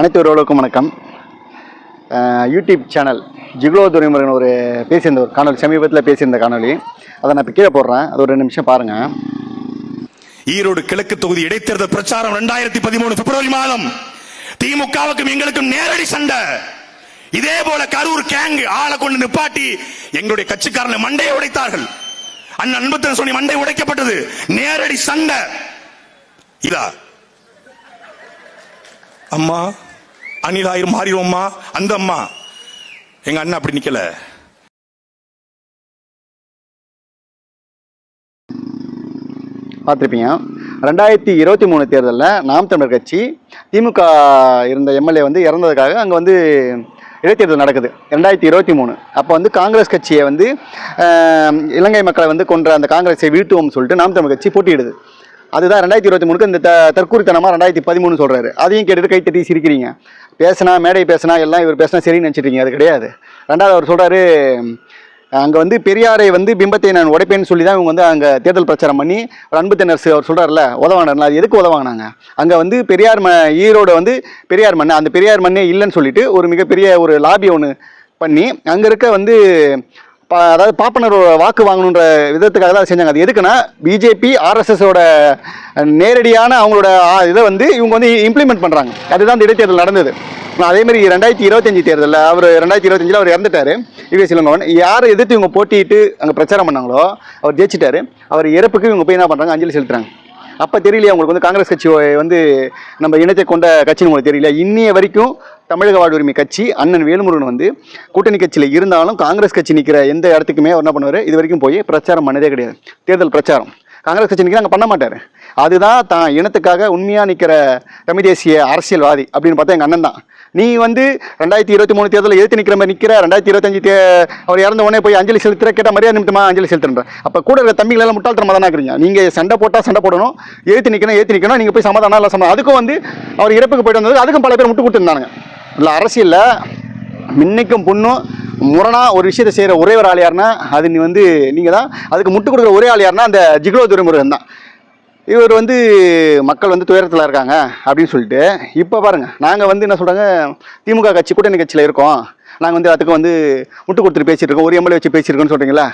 அனைத்து உறவுகளுக்கும் வணக்கம். யூடியூப் சேனல் ஜிகுலோ துரைமுருகன் ஒரு பேசியிருந்த ஒரு காணொலி சமீபத்தில் பேசியிருந்த காணொலி அதை நான் இப்போ கீழே போடுறேன். அது ஒரு ரெண்டு நிமிஷம் பாருங்கள் ஈரோடு கிழக்கு தொகுதி இடைத்தேர்தல் பிரச்சாரம் ரெண்டாயிரத்தி பதிமூணு பிப்ரவரி மாதம். திமுகவுக்கும் எங்களுக்கும் நேரடி சண்டை. இதே போல கரூர் கேங் ஆளை கொண்டு நிப்பாட்டி எங்களுடைய கட்சிக்காரனை மண்டையை உடைத்தார்கள். அண்ணன் அன்பத்தன் சொல்லி மண்டை உடைக்கப்பட்டது. நேரடி சண்டை. இதா? அம்மா? அணிலாயிரம் மாறிடுவோம்மா. அந்த அம்மா. எங்க அண்ணன் அப்படி நிக்கல. பார்த்துருப்பீங்க. ரெண்டாயிரத்தி இருபத்தி மூணு தேர்தலில் நாம் தமிழர் கட்சி திமுக இருந்த எம்எல்ஏ வந்து இறந்ததுக்காக அங்கே வந்து இடைத்தேர்தல் நடக்குது. ரெண்டாயிரத்தி இருபத்தி மூணு. அப்போ வந்து காங்கிரஸ் கட்சியை வந்து இலங்கை மக்களை வந்து கொன்ற அந்த காங்கிரஸை வீழ்த்துவோம்னு சொல்லிட்டு நாம் தமிழர் கட்சி போட்டியிடுது. அதுதான் ரெண்டாயிரத்தி இருபத்தி மூணுக்கு இந்த த தற்கூரித்தனமாக ரெண்டாயிரத்தி பதிமூணு சொல்கிறாரு அதையும் கேட்டுட்டு கை தட்டி சிரிக்கிறீங்க. பேசினா மேடை பேசினா எல்லாம் இவர் பேசினா சரின்னு நினச்சிட்டீங்க அது கிடையாது. ரெண்டாவது அவர் சொல்கிறாரு அங்கே வந்து பெரியாரை வந்து பிம்பத்தை நான் உடைப்பேன்னு சொல்லி தான் இவங்க வந்து அங்கே தேர்தல் பிரச்சாரம் பண்ணி ஒரு அன்பு அவர் சொல்கிறார்ல உதவானார்ல அது எதுக்கு உதவாங்கினாங்க அங்கே வந்து பெரியார் ம ஈரோடு வந்து பெரியார் மண் அந்த பெரியார் மண்ணே இல்லைன்னு சொல்லிட்டு ஒரு மிகப்பெரிய ஒரு லாபி ஒன்று பண்ணி அங்கே இருக்க வந்து அதாவது பாப்பனர் வாக்கு வாங்கணுன்ற விதத்துக்காக தான் அதை செஞ்சாங்க. அது எதுக்குன்னா பிஜேபி ஆர்எஸ்எஸோட நேரடியான அவங்களோட இதை வந்து இவங்க வந்து இம்ப்ளிமெண்ட் பண்ணுறாங்க அதுதான் இந்த இடைத்தேர்தல் நடந்தது. அதே மாதிரி ரெண்டாயிரத்தி இருபத்தஞ்சு தேர்தலில் அவர் ரெண்டாயிரத்தி இருபத்தஞ்சில் அவர் இறந்துட்டாரு. இவிஎஸ் இளங்கோவன் யாரை எதிர்த்து இவங்க போட்டிட்டு அங்கே பிரச்சாரம் பண்ணாங்களோ அவர் ஜெயிச்சிட்டாரு. அவர் இறப்புக்கு இவங்க போய் என்ன பண்ணுறாங்க அஞ்சலி செலுத்துறாங்க. அப்போ தெரியலையா உங்களுக்கு வந்து காங்கிரஸ் கட்சி வந்து நம்ம இனத்தை கொண்ட கட்சின்னு உங்களுக்கு தெரியல இன்னைய வரைக்கும் தமிழக வாழ்வுரிமை கட்சி அண்ணன் வேலுமுருகன் வந்து கூட்டணி கட்சியில் இருந்தாலும் காங்கிரஸ் கட்சி நிற்கிற எந்த இடத்துக்குமே அவர் என்ன பண்ணுவார்? இது வரைக்கும் போய் பிரச்சாரம் பண்ணதே கிடையாது. தேர்தல் பிரச்சாரம். காங்கிரஸ் கட்சி நிற்கிற அங்கே பண்ண மாட்டார். அதுதான் தான் இனத்துக்காக உண்மையாக நிற்கிற தமிழ் தேசிய அரசியல்வாதி அப்படின்னு பார்த்தா எங்கள் அண்ணன் தான். நீ வந்து ரெண்டாயிரத்தி இருபத்தி மூணு தேர்தலில் எதிர்த்து நிற்கிற மாதிரி நிற்கிற ரெண்டாயிரத்தி இருபத்தஞ்சு தே அவர் இறந்த உடனே போய் அஞ்சலி செலுத்துற கேட்டால் மரியாதை நிமித்தமா அஞ்சலி செலுத்துற அப்போ கூட இருக்கிற தம்பிகள் எல்லாம் முட்டாள்தனமாக தானே இருக்கிறீங்க? நீங்கள் சண்டை போட்டால் சண்டை போடணும் எழுத்து நிற்கணும் ஏற்றி நிற்கணும் நீங்கள் போய் சமாதானம் இல்லை சமாதானம். அதுக்கும் வந்து அவர் இறப்புக்கு போயிட்டு வந்தது அதுக்கும் பல பேர் முட்டு கொடுத்துருந்தாங்க இல்லை அரசியலில் மின்னைக்கும் பொண்ணும் முரணாக ஒரு விஷயத்தை செய்கிற ஒரே ஒரு ஆள் யாருன்னா அது நீ வந்து நீங்கள் தான் அதுக்கு முட்டு கொடுக்குற ஒரே ஆள் யாருன்னா அந்த ஜிக்லோ துரைமுருகன் தான். இவர் வந்து மக்கள் வந்து துயரத்தில் இருக்காங்க அப்படின்னு சொல்லிட்டு இப்போ பாருங்கள் நாங்கள் வந்து என்ன சொல்கிறாங்க திமுக கட்சி கூட்டணி கட்சியில் இருக்கோம். நாங்கள் வந்து அதுக்கு வந்து முட்டு கொடுத்துட்டு பேசியிருக்கோம் ஒரு எம்எல்ஏ வச்சு பேசியிருக்கோன்னு சொல்கிறீங்களா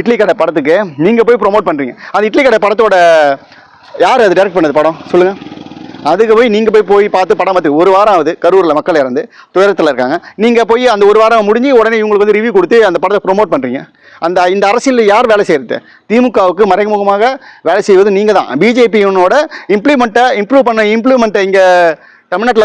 இட்லி கடை படத்துக்கு நீங்கள் போய் ப்ரொமோட் பண்ணுறீங்க அந்த இட்லி கடை படத்தோட யார் அது டைரக்ட் பண்ணது படம்? சொல்லுங்கள் அதுக்கு போய் நீங்கள் போய் போய் பார்த்து படம் பார்த்து ஒரு வாரம் ஆகுது. கரூரில் மக்கள் இறந்து துயரத்தில் இருக்காங்க. நீங்கள் போய் அந்த ஒரு வாரம் முடிஞ்சு உடனே இவங்களுக்கு வந்து ரிவ்யூ கொடுத்து அந்த படத்தை ப்ரோமோட் பண்ணுறீங்க அந்த இந்த அரசியலில் யார் வேலை செய்கிறது திமுகவுக்கு மறைமுகமாக வேலை செய்வது நீங்கள் தான் பிஜேபியினோட இம்ப்ளிமெண்ட்டை இம்ப்ரூவ் பண்ண இம்ப்ளிமெண்ட்டை இங்கே தமிழ்நாட்டில்